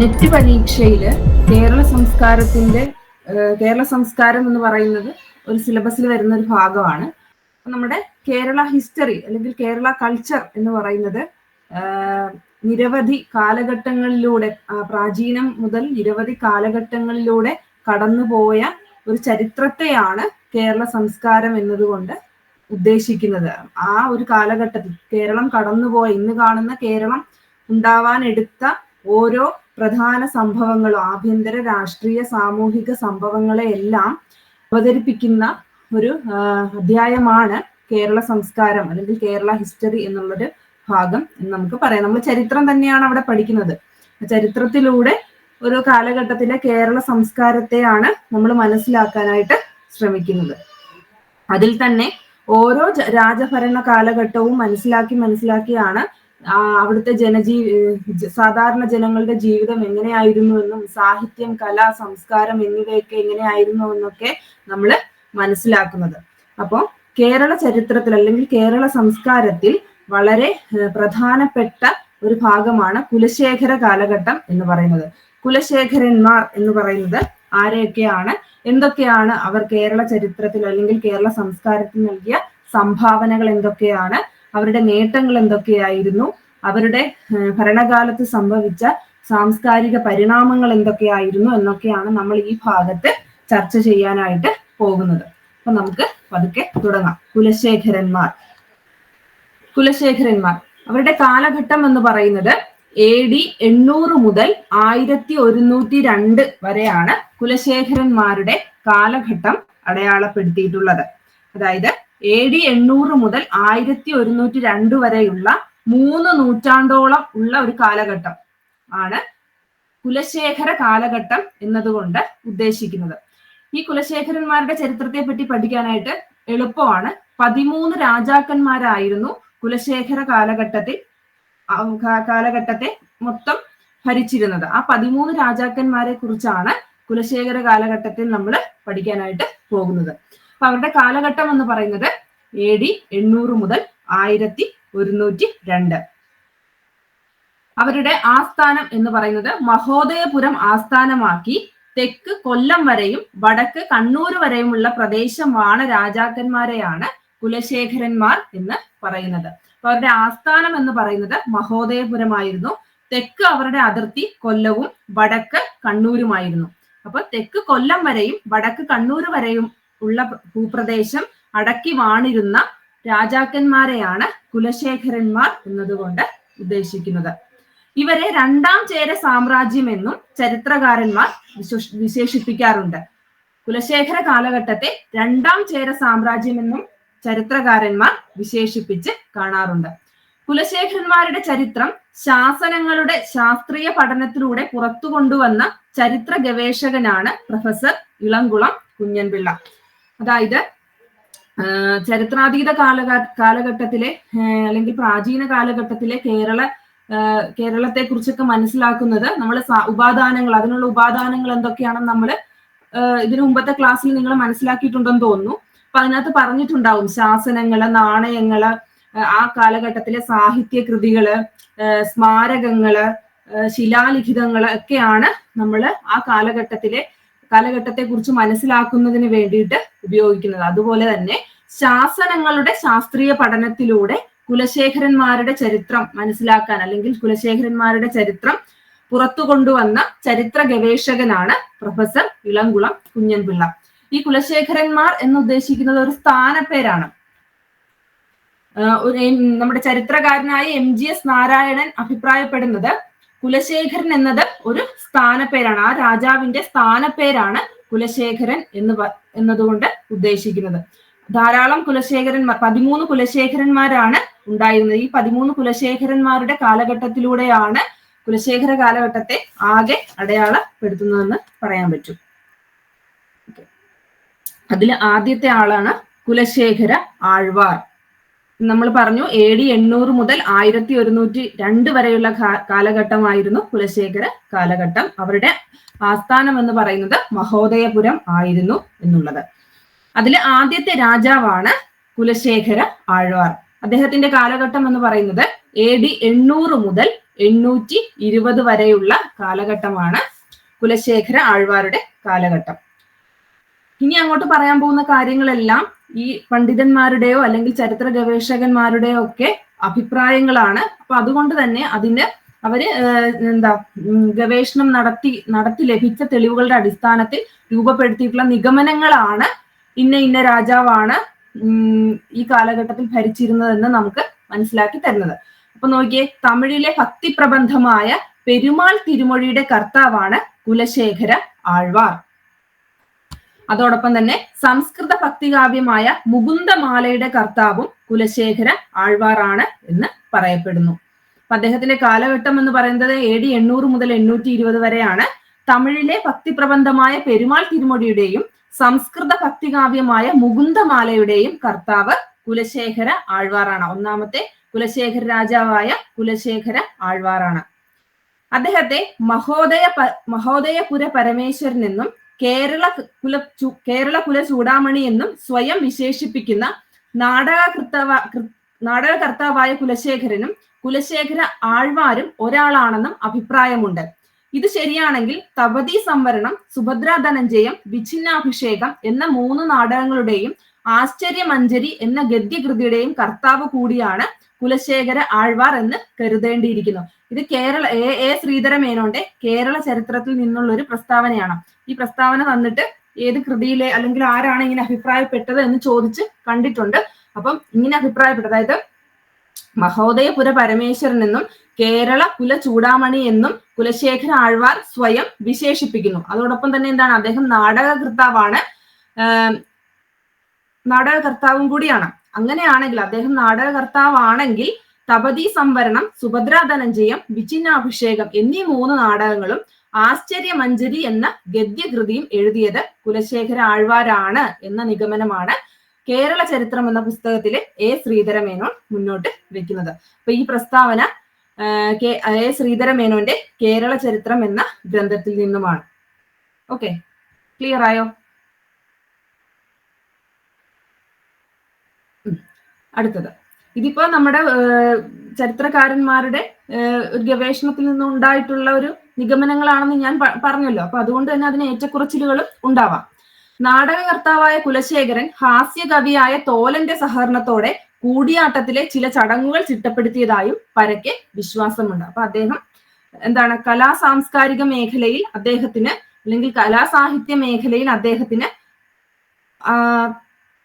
Net പരീക്ഷയിൽ കേരള സംസ്കാരത്തിന്റെ കേരള സംസ്കാരം എന്ന് പറയുന്നത് ഒരു സിലബസിൽ വരുന്ന ഒരു ഭാഗമാണ് നമ്മുടെ കേരള ഹിസ്റ്ററി അല്ലെങ്കിൽ കേരള കൾച്ചർ എന്ന് പറയുന്നത് നിരവധി കാലഘട്ടങ്ങളിലൂടെ പ്രാചീനം മുതൽ നിരവധി കാലഘട്ടങ്ങളിലൂടെ കടന്നുപോയ ഒരു ചരിത്രത്തെയാണ് കേരള സംസ്കാരം എന്നതുകൊണ്ട് ഉദ്ദേശിക്കുന്നത്. ആ ഒരു കാലഘട്ടത്തിൽ കേരളം കടന്നുപോയ ഇന്ന് കാണുന്ന കേരളം ഉണ്ടാവാൻ എടുത്ത ഓരോ പ്രധാന സംഭവങ്ങളും ആഭ്യന്തര രാഷ്ട്രീയ സാമൂഹിക സംഭവങ്ങളെ എല്ലാം അവതരിപ്പിക്കുന്ന ഒരു അധ്യായമാണ് കേരള സംസ്കാരം അല്ലെങ്കിൽ കേരള ഹിസ്റ്ററി എന്നുള്ളൊരു ഭാഗം എന്ന് നമുക്ക് പറയാം. നമ്മൾ ചരിത്രം തന്നെയാണ് അവിടെ പഠിക്കുന്നത്. ചരിത്രത്തിലൂടെ ഒരു കാലഘട്ടത്തിലെ കേരള സംസ്കാരത്തെയാണ് നമ്മൾ മനസ്സിലാക്കാനായിട്ട് ശ്രമിക്കുന്നത്. അതിൽ തന്നെ ഓരോ രാജഭരണ കാലഘട്ടവും മനസ്സിലാക്കി മനസ്സിലാക്കിയാണ് അവിടുത്തെ ജനജീ സാധാരണ ജനങ്ങളുടെ ജീവിതം എങ്ങനെയായിരുന്നു എന്നും സാഹിത്യം കല സംസ്കാരം എന്നിവയൊക്കെ എങ്ങനെയായിരുന്നു എന്നൊക്കെ നമ്മൾ മനസ്സിലാക്കുന്നത്. അപ്പോൾ കേരള ചരിത്രത്തിൽ അല്ലെങ്കിൽ കേരള സംസ്കാരത്തിൽ വളരെ പ്രധാനപ്പെട്ട ഒരു ഭാഗമാണ് കുലശേഖര കാലഘട്ടം എന്ന് പറയുന്നത്. കുലശേഖരന്മാർ എന്ന് പറയുന്നത് ആരെയൊക്കെയാണ്? എന്തൊക്കെയാണ് അവർ കേരള ചരിത്രത്തിൽ അല്ലെങ്കിൽ കേരള സംസ്കാരത്തിൽ നൽകിയ സംഭാവനകൾ എന്തൊക്കെയാണ്? അവരുടെ നേട്ടങ്ങൾ എന്തൊക്കെയായിരുന്നു? അവരുടെ ഭരണകാലത്ത് സംഭവിച്ച സാംസ്കാരിക പരിണാമങ്ങൾ എന്തൊക്കെയായിരുന്നു എന്നൊക്കെയാണ് നമ്മൾ ഈ ഭാഗത്ത് ചർച്ച ചെയ്യാനായിട്ട് പോകുന്നത്. അപ്പൊ നമുക്ക് പതുക്കെ തുടങ്ങാം. കുലശേഖരന്മാർ. കുലശേഖരന്മാർ. അവരുടെ കാലഘട്ടം എന്ന് പറയുന്നത് എ ഡി എണ്ണൂറ് മുതൽ ആയിരത്തി ഒരുന്നൂറ്റി രണ്ട് വരെയാണ് കുലശേഖരന്മാരുടെ കാലഘട്ടം അടയാളപ്പെടുത്തിയിട്ടുള്ളത്. അതായത് എ ഡി എണ്ണൂറ് മുതൽ ആയിരത്തി ഒരുന്നൂറ്റി രണ്ട് വരെയുള്ള മൂന്ന് നൂറ്റാണ്ടോളം ഉള്ള ഒരു കാലഘട്ടം ആണ് കുലശേഖര കാലഘട്ടം എന്നതുകൊണ്ട് ഉദ്ദേശിക്കുന്നത്. ഈ കുലശേഖരന്മാരുടെ ചരിത്രത്തെ പറ്റി പഠിക്കാനായിട്ട് എളുപ്പമാണ്. പതിമൂന്ന് രാജാക്കന്മാരായിരുന്നു കുലശേഖര കാലഘട്ടത്തിൽ കാലഘട്ടത്തെ മൊത്തം ഭരിച്ചിരുന്നത്. ആ പതിമൂന്ന് രാജാക്കന്മാരെ കുറിച്ചാണ് കുലശേഖര കാലഘട്ടത്തിൽ നമ്മൾ പഠിക്കാനായിട്ട് പോകുന്നത്. അപ്പൊ അവരുടെ കാലഘട്ടം എന്ന് പറയുന്നത് എ ഡി എണ്ണൂറ് മുതൽ ആയിരത്തി ഒരുന്നൂറ്റി രണ്ട്. അവരുടെ ആസ്ഥാനം എന്ന് പറയുന്നത് മഹോദയപുരം ആസ്ഥാനമാക്കി തെക്ക് കൊല്ലം വരെയും വടക്ക് കണ്ണൂർ വരെയുമുള്ള പ്രദേശമാണ് രാജാക്കന്മാരെയാണ് കുലശേഖരന്മാർ എന്ന് പറയുന്നത്. അവരുടെ ആസ്ഥാനം എന്ന് പറയുന്നത് മഹോദയപുരമായിരുന്നു. തെക്ക് അവരുടെ അതിർത്തി കൊല്ലവും വടക്ക് കണ്ണൂരുമായിരുന്നു. അപ്പൊ തെക്ക് കൊല്ലം വരെയും വടക്ക് കണ്ണൂർ വരെയും ഉള്ള ഭൂപ്രദേശം അടക്കി വാണിരുന്ന രാജാക്കന്മാരെയാണ് കുലശേഖരന്മാർ എന്നതുകൊണ്ട് ഉദ്ദേശിക്കുന്നത്. ഇവരെ രണ്ടാം ചേര സാമ്രാജ്യം എന്നും ചരിത്രകാരന്മാർ വിശേഷിപ്പിക്കാറുണ്ട്. കുലശേഖര കാലഘട്ടത്തെ രണ്ടാം ചേര സാമ്രാജ്യം എന്നും ചരിത്രകാരന്മാർ വിശേഷിപ്പിച്ച് കാണാറുണ്ട്. കുലശേഖരന്മാരുടെ ചരിത്രം ശാസനങ്ങളുടെ ശാസ്ത്രീയ പഠനത്തിലൂടെ പുറത്തു കൊണ്ടുവന്ന ചരിത്ര ഗവേഷകനാണ് പ്രൊഫസർ ഇളംകുളം കുഞ്ഞൻപിള്ള. അതായത് ചരിത്രാതീത കാലഘ കാലഘട്ടത്തിലെ അല്ലെങ്കിൽ പ്രാചീന കാലഘട്ടത്തിലെ കേരള കേരളത്തെ കുറിച്ചൊക്കെ മനസ്സിലാക്കുന്നത് നമ്മൾ ഉപാദാനങ്ങൾ അതിനുള്ള ഉപാദാനങ്ങൾ എന്തൊക്കെയാണെന്ന് നമ്മൾ ഇതിനു മുമ്പത്തെ ക്ലാസ്സിൽ നിങ്ങൾ മനസ്സിലാക്കിയിട്ടുണ്ടെന്ന് തോന്നുന്നു. അപ്പൊ അതിനകത്ത് പറഞ്ഞിട്ടുണ്ടാവും ശാസനങ്ങൾ നാണയങ്ങൾ ആ, കാലഘട്ടത്തിലെ സാഹിത്യ കൃതികൾ സ്മാരകങ്ങൾ ശിലാലിഖിതങ്ങൾ ഒക്കെയാണ് നമ്മൾ ആ കാലഘട്ടത്തിലെ കാലഘട്ടത്തെ കുറിച്ച് മനസ്സിലാക്കുന്നതിന് വേണ്ടിയിട്ട് ഉപയോഗിക്കുന്നത്. അതുപോലെ തന്നെ ശാസനങ്ങളുടെ ശാസ്ത്രീയ പഠനത്തിലൂടെ കുലശേഖരന്മാരുടെ ചരിത്രം മനസ്സിലാക്കാൻ അല്ലെങ്കിൽ കുലശേഖരന്മാരുടെ ചരിത്രം പുറത്തു കൊണ്ടുവന്ന ചരിത്ര ഗവേഷകനാണ് പ്രൊഫസർ ഇളംകുളം കുഞ്ഞൻപിള്ള. ഈ കുലശേഖരന്മാർ എന്ന് ഉദ്ദേശിക്കുന്നത് ഒരു സ്ഥാനപ്പേരാണ് നമ്മുടെ ചരിത്രകാരനായ എം ജി എസ് നാരായണൻ അഭിപ്രായപ്പെടുന്നത് കുലശേഖരൻ എന്നത് ഒരു സ്ഥാനപ്പേരാണ്. ആ രാജാവിന്റെ സ്ഥാനപ്പേരാണ് കുലശേഖരൻ എന്ന് എന്നതുകൊണ്ട് ഉദ്ദേശിക്കുന്നത്. ധാരാളം കുലശേഖരന്മാർ പതിമൂന്ന് കുലശേഖരന്മാരാണ് ഉണ്ടായിരുന്നത്. ഈ പതിമൂന്ന് കുലശേഖരന്മാരുടെ കാലഘട്ടത്തിലൂടെയാണ് കുലശേഖര കാലഘട്ടത്തെ ആകെ അടയാളപ്പെടുത്തുന്നതെന്ന് പറയാൻ പറ്റും. അതിൽ ആദ്യത്തെ ആളാണ് കുലശേഖര ആഴ്വാർ. നമ്മൾ പറഞ്ഞു എ ഡി എണ്ണൂറ് മുതൽ ആയിരത്തി ഒരുന്നൂറ്റി രണ്ട് വരെയുള്ള കാലഘട്ടമായിരുന്നു കുലശേഖര കാലഘട്ടം. അവരുടെ ആസ്ഥാനം എന്ന് പറയുന്നത് മഹോദയപുരം ആയിരുന്നു എന്നുള്ളത്. അതിൽ ആദ്യത്തെ രാജാവാണ് കുലശേഖര ആഴ്വാർ. അദ്ദേഹത്തിന്റെ കാലഘട്ടം എന്ന് പറയുന്നത് എ ഡി എണ്ണൂറ് മുതൽ എണ്ണൂറ്റി ഇരുപത് വരെയുള്ള കാലഘട്ടമാണ് കുലശേഖര ആഴ്വാരുടെ കാലഘട്ടം. ഇനി അങ്ങോട്ട് പറയാൻ പോകുന്ന കാര്യങ്ങളെല്ലാം ഈ പണ്ഡിതന്മാരുടെയോ അല്ലെങ്കിൽ ചരിത്ര ഗവേഷകന്മാരുടെയോ ഒക്കെ അഭിപ്രായങ്ങളാണ്. അപ്പൊ അതുകൊണ്ട് തന്നെ അതിന് അവർ എന്താ ഗവേഷണം നടത്തി നടത്തി ലഭിച്ച തെളിവുകളുടെ അടിസ്ഥാനത്തിൽ രൂപപ്പെടുത്തിയിട്ടുള്ള നിഗമനങ്ങളാണ് ഇന്ന ഇന്ന രാജാവാണ് ഈ കാലഘട്ടത്തിൽ ഭരിച്ചിരുന്നതെന്ന് നമുക്ക് മനസ്സിലാക്കി തരുന്നത്. അപ്പൊ നോക്കിയേ തമിഴിലെ ഭക്തിപ്രബന്ധമായ പെരുമാൾ തിരുമൊഴിയുടെ കർത്താവാണ് കുലശേഖര ആഴ്വാർ. അതോടൊപ്പം തന്നെ സംസ്കൃത ഭക്തികാവ്യമായ മുകുന്ദമാലയുടെ കർത്താവും കുലശേഖര ആഴ്വാറാണ് എന്ന് പറയപ്പെടുന്നു. അപ്പൊ അദ്ദേഹത്തിന്റെ കാലഘട്ടം എന്ന് പറയുന്നത് എ ഡി എണ്ണൂറ് മുതൽ എണ്ണൂറ്റി ഇരുപത് വരെയാണ്. തമിഴിലെ ഭക്തിപ്രബന്ധമായ പെരുമാൾ തിരുമൊഴിയുടെയും സംസ്കൃത ഭക്തികാവ്യമായ മുകുന്ദമാലയുടെയും കർത്താവ് കുലശേഖര ആഴ്വാറാണ്. ഒന്നാമത്തെ കുലശേഖര രാജാവായ കുലശേഖര ആഴ്വാറാണ്. അദ്ദേഹത്തെ മഹോദയ മഹോദയപുര പരമേശ്വരൻ എന്നും കേരള കുല കേരള കുല ചൂടാമണി എന്നും സ്വയം വിശേഷിപ്പിക്കുന്ന നാടകകർത്താവ നാടകകർത്താവായ കുലശേഖരനും കുലശേഖര ആൾവാരും ഒരാളാണെന്നും അഭിപ്രായമുണ്ട്. ഇത് ശരിയാണെങ്കിൽ തപതി സംവരണം സുഭദ്ര ധനഞ്ജയം വിഛിന്നാഭിഷേകം എന്ന മൂന്ന് നാടകങ്ങളുടെയും ആശ്ചര്യമഞ്ജരി എന്ന ഗദ്യകൃതിയുടെയും കർത്താവ് കൂടിയാണ് കുലശേഖര ആഴ്വാർ എന്ന് കരുതേണ്ടിയിരിക്കുന്നു. ഇത് കേരള എ എ ശ്രീധര മേനോന്റെ കേരള ചരിത്രത്തിൽ നിന്നുള്ള ഒരു പ്രസ്താവനയാണ്. ഈ പ്രസ്താവന തന്നിട്ട് ഏത് കൃതിയിലെ അല്ലെങ്കിൽ ആരാണ് ഇങ്ങനെ അഭിപ്രായപ്പെട്ടത് എന്ന് ചോദിച്ച് കണ്ടിട്ടുണ്ട്. അപ്പം ഇങ്ങനെ അഭിപ്രായപ്പെട്ടത് അതായത് മഹോദയപുര പരമേശ്വരൻ എന്നും കേരള കുല ചൂടാമണി എന്നും കുലശേഖര ആഴ്വാർ സ്വയം വിശേഷിപ്പിക്കുന്നു. അതോടൊപ്പം തന്നെ എന്താണ്? അദ്ദേഹം നാടകകർത്താവാണ്. നാടകകർത്താവും കൂടിയാണ്. അങ്ങനെയാണെങ്കിൽ അദ്ദേഹം നാടകകർത്താവാണെങ്കിൽ തപതി സംവരണം സുഭദ്രാ ധനഞ്ജയം വിചിന്നാഭിഷേകം എന്നീ മൂന്ന് നാടകങ്ങളും ആശ്ചര്യമഞ്ജരി എന്ന ഗദ്യകൃതിയും എഴുതിയത് കുലശേഖര ആഴ്വാരാണ് എന്ന നിഗമനമാണ് കേരള ചരിത്രം എന്ന പുസ്തകത്തിലെ എ ശ്രീധരമേനോൻ മുന്നോട്ട് വെക്കുന്നത്. അപ്പൊ ഈ പ്രസ്താവന കെ എ ശ്രീധരമേനോന്റെ കേരള ചരിത്രം എന്ന ഗ്രന്ഥത്തിൽ നിന്നുമാണ്. ഓക്കെ ക്ലിയർ ആയോ? അടുത്തത്. ഇതിപ്പോ നമ്മുടെ ചരിത്രകാരന്മാരുടെ ഗവേഷണത്തിൽ നിന്ന് ഉണ്ടായിട്ടുള്ള ഒരു നിഗമനങ്ങളാണെന്ന് ഞാൻ പറഞ്ഞല്ലോ. അപ്പൊ അതുകൊണ്ട് തന്നെ അതിന് ഏറ്റക്കുറച്ചിലുകളും ഉണ്ടാവാം. നാടകകർത്താവായ കുലശേഖരൻ ഹാസ്യകവിയായ തോലന്റെ സഹകരണത്തോടെ കൂടിയാട്ടത്തിലെ ചില ചടങ്ങുകൾ ചിട്ടപ്പെടുത്തിയതായും പരക്കെ വിശ്വാസമുണ്ട്. അപ്പൊ അദ്ദേഹം എന്താണ് കലാ സാംസ്കാരിക മേഖലയിൽ അദ്ദേഹത്തിന് അല്ലെങ്കിൽ കലാസാഹിത്യ മേഖലയിൽ അദ്ദേഹത്തിന്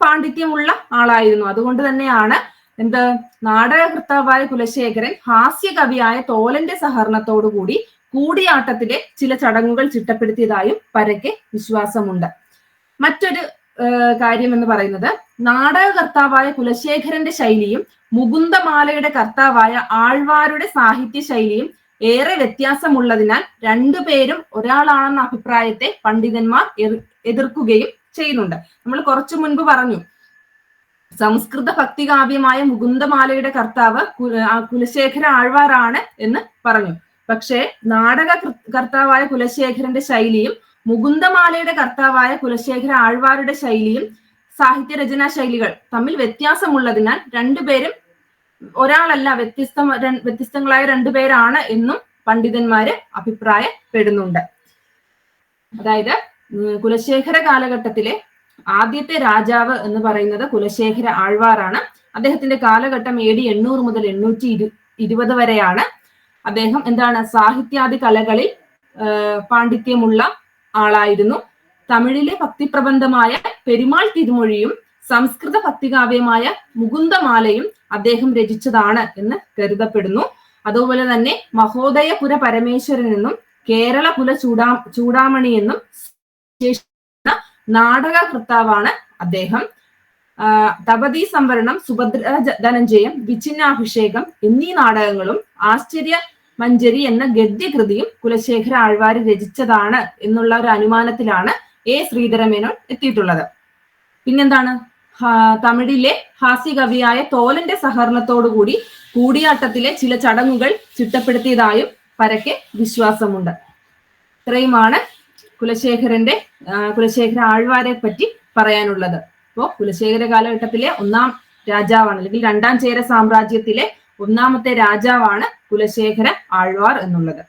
പാണ്ഡിത്യമുള്ള ആളായിരുന്നു. അതുകൊണ്ട് തന്നെയാണ് എന്ത് നാടകകർത്താവായ കുലശേഖരൻ ഹാസ്യകവിയായ തോലന്റെ സഹകരണത്തോടുകൂടി കൂടിയാട്ടത്തിലെ ചില ചടങ്ങുകൾ ചിട്ടപ്പെടുത്തിയതായും പരക്കെ വിശ്വാസമുണ്ട്. മറ്റൊരു കാര്യം എന്ന് പറയുന്നത് നാടകകർത്താവായ കുലശേഖരന്റെ ശൈലിയും മുകുന്ദമാലയുടെ കർത്താവായ ആഴ്വാരുടെ സാഹിത്യ ശൈലിയും ഏറെ വ്യത്യാസമുള്ളതിനാൽ രണ്ടുപേരും ഒരാളാണെന്ന അഭിപ്രായത്തെ പണ്ഡിതന്മാർ എതിർക്കുകയും ചെയ്യുന്നുണ്ട്. നമ്മൾ കുറച്ചു മുൻപ് പറഞ്ഞു സംസ്കൃത ഭക്തികാവ്യമായ മുകുന്ദമാലയുടെ കർത്താവ് കുലശേഖര ആഴ്വാറാണ് എന്ന് പറഞ്ഞു. പക്ഷേ നാടക കർത്താവായ കുലശേഖരന്റെ ശൈലിയും മുകുന്ദമാലയുടെ കർത്താവായ കുലശേഖര ആഴ്വാരുടെ ശൈലിയും സാഹിത്യ രചനാ ശൈലികൾ തമ്മിൽ വ്യത്യാസമുള്ളതിനാൽ രണ്ടുപേരും ഒരാളല്ല വ്യത്യസ്ത വ്യത്യസ്തങ്ങളായ രണ്ടുപേരാണ് എന്നും പണ്ഡിതന്മാര് അഭിപ്രായപ്പെടുന്നുണ്ട്. അതായത് കുലശേഖര കാലഘട്ടത്തിലെ ആദ്യത്തെ രാജാവ് എന്ന് പറയുന്നത് കുലശേഖര ആഴ്വാറാണ്. അദ്ദേഹത്തിന്റെ കാലഘട്ടം എ ഡി എണ്ണൂറ് മുതൽ എണ്ണൂറ്റി ഇരു ഇരുപത് വരെയാണ്. അദ്ദേഹം എന്താണ് സാഹിത്യാദി കലകളിൽ പാണ്ഡിത്യമുള്ള ആളായിരുന്നു. തമിഴിലെ ഭക്തിപ്രബന്ധമായ പെരുമാൾ തിരുമൊഴിയും സംസ്കൃത ഭക്തികാവ്യമായ മുകുന്ദമാലയും അദ്ദേഹം രചിച്ചതാണ് എന്ന് കരുതപ്പെടുന്നു. അതുപോലെ തന്നെ മഹോദയപുര പരമേശ്വരൻ എന്നും കേരള കുല ചൂടാ ചൂടാമണി എന്നും നാടകകർത്താവാണ് അദ്ദേഹം. തപതി സംവരണം സുഭദ്ര ധനഞ്ജയം വിഛിന്നാഭിഷേകം എന്നീ നാടകങ്ങളും ആശ്ചര്യ മഞ്ജരി എന്ന ഗദ്യകൃതിയും കുലശേഖര ആഴ്വാര് രചിച്ചതാണ് എന്നുള്ള ഒരു അനുമാനത്തിലാണ് എ. ശ്രീധരമേനോൻ എത്തിയിട്ടുള്ളത്. പിന്നെന്താണ്? തമിഴിലെ ഹാസ്യകവിയായ തോലന്റെ സഹകരണത്തോടുകൂടി കൂടിയാട്ടത്തിലെ ചില ചടങ്ങുകൾ ചിട്ടപ്പെടുത്തിയതായും പരക്കെ വിശ്വാസമുണ്ട്. ഇത്രയുമാണ് കുലശേഖരന്റെ കുലശേഖര ആഴ്വാരെ പറ്റി പറയാനുള്ളത്. അപ്പോ കുലശേഖര കാലഘട്ടത്തിലെ ഒന്നാം രാജാവാണ് അല്ലെങ്കിൽ രണ്ടാം ചേര സാമ്രാജ്യത്തിലെ ഒന്നാമത്തെ രാജാവാണ് കുലശേഖര ആഴ്വാർ എന്നുള്ളത്.